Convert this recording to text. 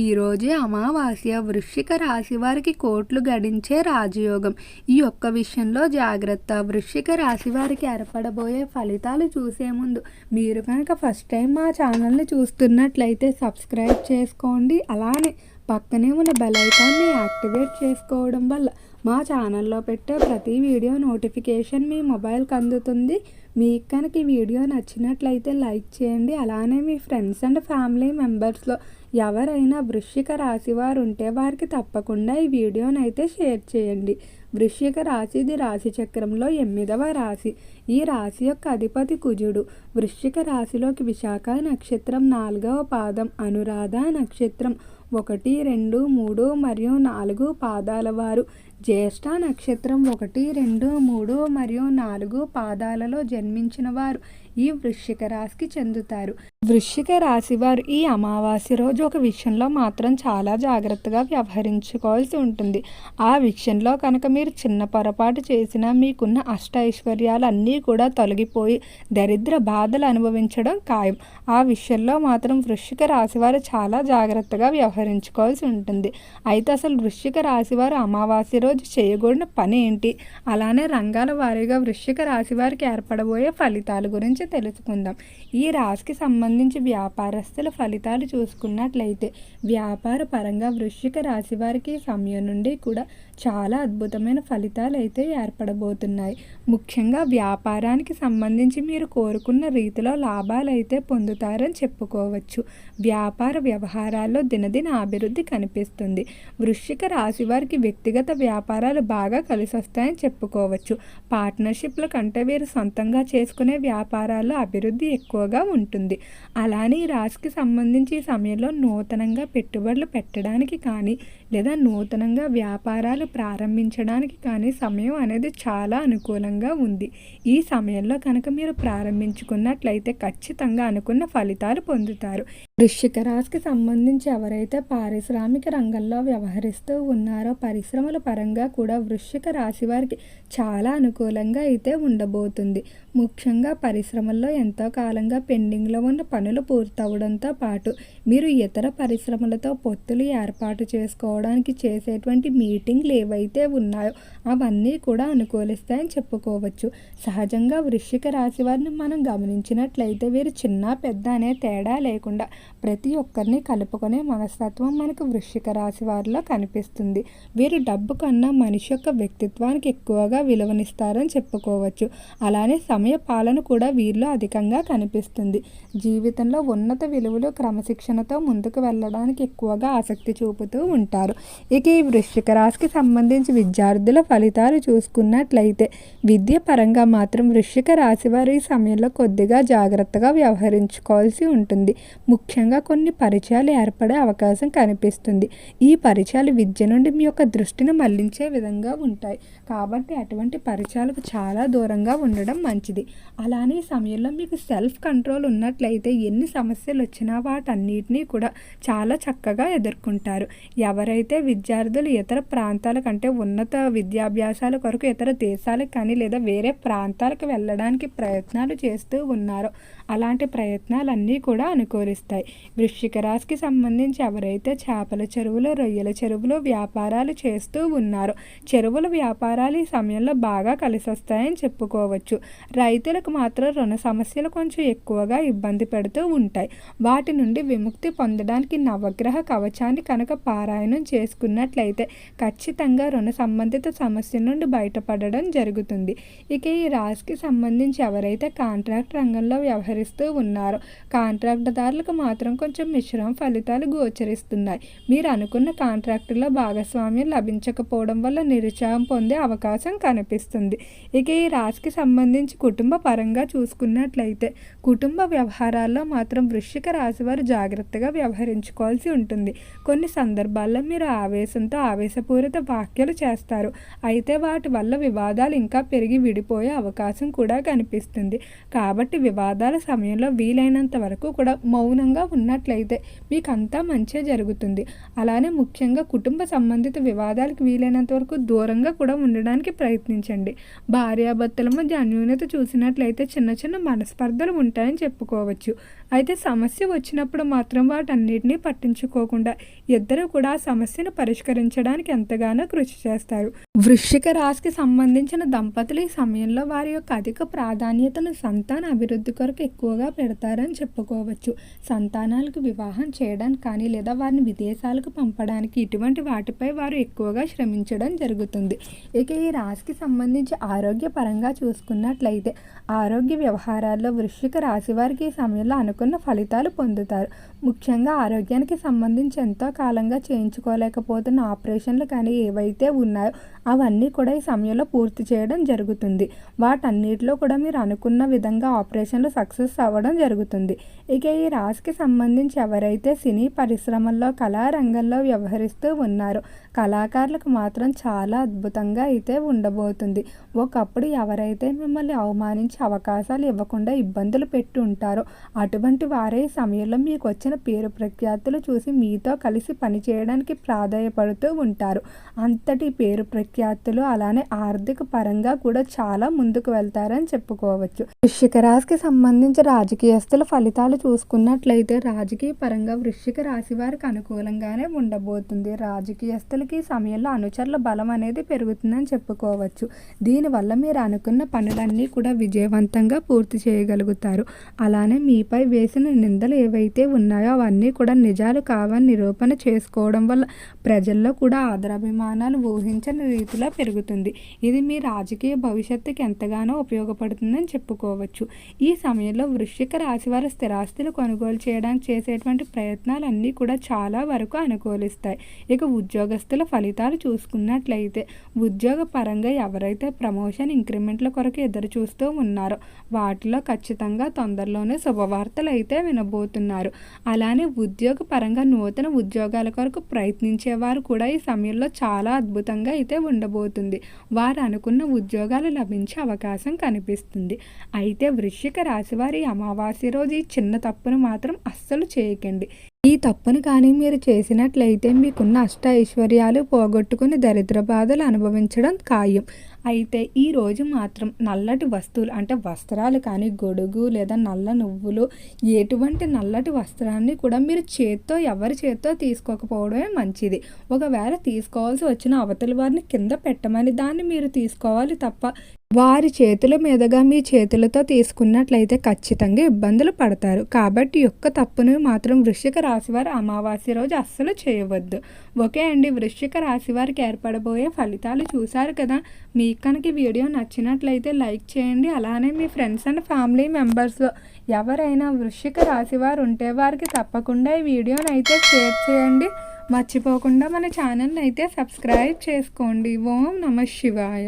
ఈరోజే అమావాస్య వృశ్చిక రాశి వారికి కోట్లు గడించే రాజయోగం. ఈ ఒక్క విషయంలో జాగ్రత్త. వృశ్చిక రాశి వారికి ఏర్పడబోయే ఫలితాలు చూసే ముందు మీరు కనుక ఫస్ట్ టైం మా ఛానల్ని చూస్తున్నట్లయితే సబ్స్క్రైబ్ చేసుకోండి. అలానే పక్కనే ఉన్న బెల్ ఐకాన్ని యాక్టివేట్ చేసుకోవడం వల్ల మా ఛానల్లో పెట్టే ప్రతి వీడియో నోటిఫికేషన్ మీ మొబైల్కి అందుతుంది. మీకు కనుక ఈ వీడియో నచ్చినట్లయితే లైక్ చేయండి. అలానే మీ ఫ్రెండ్స్ అండ్ ఫ్యామిలీ మెంబర్స్లో ఎవరైనా వృశ్చిక రాశి వారు ఉంటే వారికి తప్పకుండా ఈ వీడియోని అయితే షేర్ చేయండి. వృశ్చిక రాశి ఇది రాశి చక్రంలో ఎనిమిదవ రాశి. ఈ రాశి యొక్క అధిపతి కుజుడు. వృశ్చిక రాశిలోకి విశాఖ నక్షత్రం నాలుగవ పాదం. అనురాధ నక్షత్రం ఒకటి రెండు మూడు మరియు నాలుగు పాదాల వారు. జ్యేష్ఠ నక్షత్రం ఒకటి రెండు మూడు మరియు నాలుగు పాదాలలో జన్మించిన వారు. ఈ వృశ్చిక రాశికి చెందుతారు. వృశ్చిక రాశి వారు ఈ అమావాస్య రోజు ఒక విషయంలో మాత్రం చాలా జాగ్రత్తగా వ్యవహరించుకోవాల్సి ఉంటుంది. ఆ విషయంలో కనుక మీరు చిన్న పొరపాటు చేసినా మీకున్న అష్ట ఐశ్వర్యాలన్నీ కూడా తొలగిపోయి దరిద్ర బాధలు అనుభవించడం ఖాయం. ఆ విషయంలో మాత్రం వృశ్చిక రాశి వారు చాలా జాగ్రత్తగా వ్యవహరించుకోవాల్సి ఉంటుంది. అయితే అసలు వృశ్చిక రాశి వారు అమావాస్య రోజు చేయకూడిన పని ఏంటి? అలానే రంగాల వారీగా వృశ్చిక రాశి వారికి ఏర్పడబోయే ఫలితాల గురించి తెలుసుకుందాం. ఈ రాశికి సంబంధించి వ్యాపారస్తుల ఫలితాలు చూసుకున్నట్లయితే వ్యాపార పరంగా వృశ్చిక రాశి వారికి సమయం నుండి కూడా చాలా అద్భుతమైన ఫలితాలు అయితే ఏర్పడబోతున్నాయి. ముఖ్యంగా వ్యాపారానికి సంబంధించి మీరు కోరుకున్న రీతిలో లాభాలు అయితే పొందుతారని చెప్పుకోవచ్చు. వ్యాపార వ్యవహారాల్లో దినదిన అభివృద్ధి కనిపిస్తుంది. వృశ్చిక రాశి వారికి వ్యక్తిగత వ్యాపారాలు బాగా కలిసి వస్తాయని చెప్పుకోవచ్చు. పార్ట్నర్షిప్ల కంటే వీరు సొంతంగా చేసుకునే నగరాల్లో అభివృద్ధి ఎక్కువగా ఉంటుంది. అలానే ఈ రాశికి సంబంధించి ఈ సమయంలో నూతనంగా పెట్టుబడులు పెట్టడానికి కానీ లేదా నూతనంగా వ్యాపారాలు ప్రారంభించడానికి కానీ సమయం అనేది చాలా అనుకూలంగా ఉంది. ఈ సమయంలో కనుక మీరు ప్రారంభించుకున్నట్లయితే ఖచ్చితంగా అనుకున్న ఫలితాలు పొందుతారు. వృశ్చిక రాశికి సంబంధించి ఎవరైతే పారిశ్రామిక రంగంలో వ్యవహరిస్తూ ఉన్నారో పరిశ్రమల పరంగా కూడా వృశ్చిక రాశి వారికి చాలా అనుకూలంగా అయితే ఉండబోతుంది. ముఖ్యంగా పరిశ్రమ పరిశ్రమల్లో ఎంతో కాలంగా పెండింగ్లో ఉన్న పనులు పూర్తవడంతో పాటు మీరు ఇతర పరిశ్రమలతో పొత్తులు ఏర్పాటు చేసుకోవడానికి చేసేటువంటి మీటింగ్లు ఏవైతే ఉన్నాయో అవన్నీ కూడా అనుకూలిస్తాయని చెప్పుకోవచ్చు. సహజంగా వృశ్చిక రాశి వారిని మనం గమనించినట్లయితే వీరు చిన్న పెద్ద అనే తేడా లేకుండా ప్రతి ఒక్కరిని కలుపుకునే మనస్తత్వం మనకు వృశ్చిక రాశి వారిలో కనిపిస్తుంది. వీరు డబ్బు కన్నా మనిషి యొక్క వ్యక్తిత్వానికి ఎక్కువగా విలువనిస్తారని చెప్పుకోవచ్చు. అలానే సమయ పాలన కూడా వీరిలో అధికంగా కనిపిస్తుంది. జీవితంలో ఉన్నత విలువలు క్రమశిక్షణతో ముందుకు వెళ్ళడానికి ఎక్కువగా ఆసక్తి చూపుతూ ఉంటారు. ఇక ఈ వృశ్చిక రాశికి సంబంధించి విద్యార్థుల ఫలితాలు చూసుకున్నట్లయితే విద్య పరంగా మాత్రం వృశ్చిక రాశి వారు ఈ సమయంలో కొద్దిగా జాగ్రత్తగా వ్యవహరించుకోవాల్సి ఉంటుంది. ముఖ్యంగా కొన్ని పరిచయాలు ఏర్పడే అవకాశం కనిపిస్తుంది. ఈ పరిచయాలు విద్య నుండి మీ యొక్క దృష్టిని మళ్ళించే విధంగా ఉంటాయి. కాబట్టి అటువంటి పరిచయాలకు చాలా దూరంగా ఉండడం మంచిది. అలానే సమయంలో మీకు సెల్ఫ్ కంట్రోల్ ఉన్నట్లయితే ఎన్ని సమస్యలు వచ్చినా వాటన్నిటినీ కూడా చాలా చక్కగా ఎదుర్కొంటారు. ఎవరైతే విద్యార్థులు ఇతర ప్రాంతాల కంటే ఉన్నత విద్యాభ్యాసాల కొరకు ఇతర దేశాలకు కానీ లేదా వేరే ప్రాంతాలకు వెళ్ళడానికి ప్రయత్నాలు చేస్తూ ఉన్నారో అలాంటి ప్రయత్నాలన్నీ కూడా అనుకూలిస్తాయి. వృశ్చిక రాశికి సంబంధించి ఎవరైతే చేపల చెరువులు రొయ్యల చెరువులు వ్యాపారాలు చేస్తూ ఉన్నారో చెరువుల వ్యాపారాలు ఈ సమయంలో బాగా కలిసి వస్తాయని చెప్పుకోవచ్చు. రైతులకు మాత్రం రుణ సమస్యలు కొంచెం ఎక్కువగా ఇబ్బంది పెడుతూ ఉంటాయి. వాటి నుండి విముక్తి పొందడానికి నవగ్రహ కవచాన్ని కనుక పారాయణం చేసుకున్నట్లయితే ఖచ్చితంగా రుణ సంబంధిత సమస్య నుండి బయటపడడం జరుగుతుంది. ఇక ఈ రాశికి సంబంధించి ఎవరైతే కాంట్రాక్ట్ రంగంలో వ్యవహరిస్తూ ఉన్నారో కాంట్రాక్టుదారులకు మాత్రం కొంచెం మిశ్రమ ఫలితాలు గోచరిస్తున్నాయి. మీరు అనుకున్న కాంట్రాక్టులో భాగస్వామ్యం లభించకపోవడం వల్ల నిరుత్సాహం పొందే అవకాశం కనిపిస్తుంది. ఇక ఈ రాశికి సంబంధించి కుటుంబ పరంగా చూసుకున్నట్లయితే కుటుంబ వ్యవహారాల్లో మాత్రం వృశ్చిక రాశి వారు జాగ్రత్తగా వ్యవహరించుకోవాల్సి ఉంటుంది. కొన్ని సందర్భాల్లో మీరు ఆవేశంతో ఆవేశపూరిత వ్యాఖ్యలు చేస్తారు. అయితే వాటి వల్ల వివాదాలు ఇంకా పెరిగి విడిపోయే అవకాశం కూడా కనిపిస్తుంది. కాబట్టి వివాదాల సమయంలో వీలైనంత వరకు కూడా మౌనంగా ఉన్నట్లయితే మీకు అంతా మంచే జరుగుతుంది. అలానే ముఖ్యంగా కుటుంబ సంబంధిత వివాదాలకు వీలైనంత వరకు దూరంగా కూడా ఉండడానికి ప్రయత్నించండి. భార్యాభర్తల మధ్య అన్యోన్యత చూసినట్లయితే చిన్న చిన్న చిన్న మనస్పర్ధలు ఉంటాయని చెప్పుకోవచ్చు. అయితే సమస్య వచ్చినప్పుడు మాత్రం వాటన్నిటినీ పట్టించుకోకుండా ఇద్దరు కూడా సమస్యను పరిష్కరించడానికి ఎంతగానో కృషి చేస్తారు. వృశ్చిక రాశికి సంబంధించిన దంపతులు ఈ సమయంలో వారి యొక్క అధిక ప్రాధాన్యతను సంతాన అభివృద్ధి కొరకు ఎక్కువగా పెడతారని చెప్పుకోవచ్చు. సంతానాలకు వివాహం చేయడానికి కానీ లేదా వారిని విదేశాలకు పంపడానికి ఇటువంటి వాటిపై వారు ఎక్కువగా శ్రమించడం జరుగుతుంది. ఇక ఈ రాశికి సంబంధించి ఆరోగ్యపరంగా చూసుకున్నట్లయితే ఆరోగ్య వ్యవహారాల్లో వృశ్చిక రాశి వారికి ఈ సమయంలో అనుకున్న ఫలితాలు పొందుతారు. ముఖ్యంగా ఆరోగ్యానికి సంబంధించి ఎంతో కాలంగా చేయించుకోలేకపోతున్న ఆపరేషన్లు కానీ ఏవైతే ఉన్నాయో అవన్నీ కూడా ఈ సమయంలో పూర్తి చేయడం జరుగుతుంది. వాటన్నిటిలో కూడా మీరు అనుకున్న విధంగా ఆపరేషన్లు సక్సెస్ అవ్వడం జరుగుతుంది. ఇక ఈ రాశికి సంబంధించి ఎవరైతే సినీ పరిశ్రమల్లో కళారంగంలో వ్యవహరిస్తూ ఉన్నారో కళాకారులకు మాత్రం చాలా అద్భుతంగా అయితే ఉండబోతుంది. ఒకప్పుడు ఎవరైతే మిమ్మల్ని అవమానించే అవకాశాలు ఇవ్వకుండా ఇబ్బందులు పెట్టి ఉంటారో. అటువంటి వారే సమయంలో మీకు వచ్చిన పేరు ప్రఖ్యాతులు చూసి మీతో కలిసి పనిచేయడానికి ప్రాధాయపడుతూ ఉంటారు. అంతటి పేరు ప్రఖ్యాతులు అలానే ఆర్థిక పరంగా కూడా చాలా ముందుకు వెళ్తారని చెప్పుకోవచ్చు. వృశ్చిక రాశికి సంబంధించి రాజకీయస్తుల ఫలితాలు చూసుకున్నట్లయితే రాజకీయ పరంగా వృశ్చిక రాశి వారికి అనుకూలంగానే ఉండబోతుంది. రాజకీయస్తులకి సమయంలో అనుచరుల బలం అనేది పెరుగుతుందని చెప్పుకోవచ్చు. దీనివల్ల మీరు అనుకున్న పనులన్నీ కూడా విజయవంతంగా పూర్తి చేయగలుగుతారు. అలానే మీపై వేసిన నిందలు ఏవైతే ఉన్నాయో అవన్నీ కూడా నిజాలు కావని నిరూపణ చేసుకోవడం వల్ల ప్రజల్లో కూడా ఆదరాభిమానాలు ఊహించని రీతిలో పెరుగుతుంది. ఇది మీ రాజకీయ భవిష్యత్తుకి ఎంతగానో ఉపయోగపడుతుందని చెప్పుకోవచ్చు. ఈ సమయంలో వృశ్చిక రాశి వారి స్థిరాస్తులు కొనుగోలు చేయడానికి చేసేటువంటి ప్రయత్నాలన్నీ కూడా చాలా వరకు అనుకూలిస్తాయి. ఇక ఉద్యోగస్తుల ఫలితాలు చూసుకున్నట్లయితే ఉద్యోగ పరంగా ఎవరైతే ప్రమోషన్ ఇంక్రిమెంట్ల కొరకు ఎదురు చూస్తూ ఉన్నారో వాటిలో ఖచ్చితంగా తొందరలోనే శుభవార్తలు అయితే వినబోతున్నారు. అలానే ఉద్యోగ పరంగా నూతన ఉద్యోగాల కొరకు ప్రయత్నించేవారు కూడా ఈ సమయంలో చాలా అద్భుతంగా అయితే ఉండబోతుంది. వారు అనుకున్న ఉద్యోగాలు లభించే అవకాశం కనిపిస్తుంది. అయితే వృశ్చిక రాశి వారి అమావాస్య రోజు ఈ చిన్న తప్పును మాత్రం అస్సలు చేయకండి. ఈ తప్పును కానీ మీరు చేసినట్లయితే మీకున్న అష్ట ఐశ్వర్యాలు పోగొట్టుకుని దరిద్ర బాధలు అనుభవించడం ఖాయం. అయితే ఈ రోజు మాత్రం నల్లటి వస్తువులు అంటే వస్త్రాలు కానీ గొడుగు లేదా నల్ల నువ్వులు ఎటువంటి నల్లటి వస్త్రాన్ని కూడా మీరు చేత్తో ఎవరి చేత్తో తీసుకోకపోవడమే మంచిది. ఒకవేళ తీసుకోవాల్సి వచ్చిన అవతల వారిని కింద పెట్టమని దాన్ని మీరు తీసుకోవాలి తప్ప వారి చేతుల మీదుగా మీ చేతులతో తీసుకున్నట్లయితే ఖచ్చితంగా ఇబ్బందులు పడతారు. కాబట్టి యొక్క తప్పును మాత్రం వృశ్చిక రాశి వారు అమావాస్య రోజు అస్సలు చేయవద్దు. ఓకే అండి వృశ్చిక రాశి వారికి ఏర్పడబోయే ఫలితాలు చూశారు కదా. మీకు కనుక వీడియో నచ్చినట్లయితే లైక్ చేయండి. అలానే మీ ఫ్రెండ్స్ అండ్ ఫ్యామిలీ మెంబర్స్లో ఎవరైనా వృశ్చిక రాశి వారు ఉంటే వారికి తప్పకుండా ఈ వీడియోని అయితే షేర్ చేయండి. మర్చిపోకుండా మన ఛానల్ని అయితే సబ్స్క్రైబ్ చేసుకోండి. ఓం నమ శివాయ.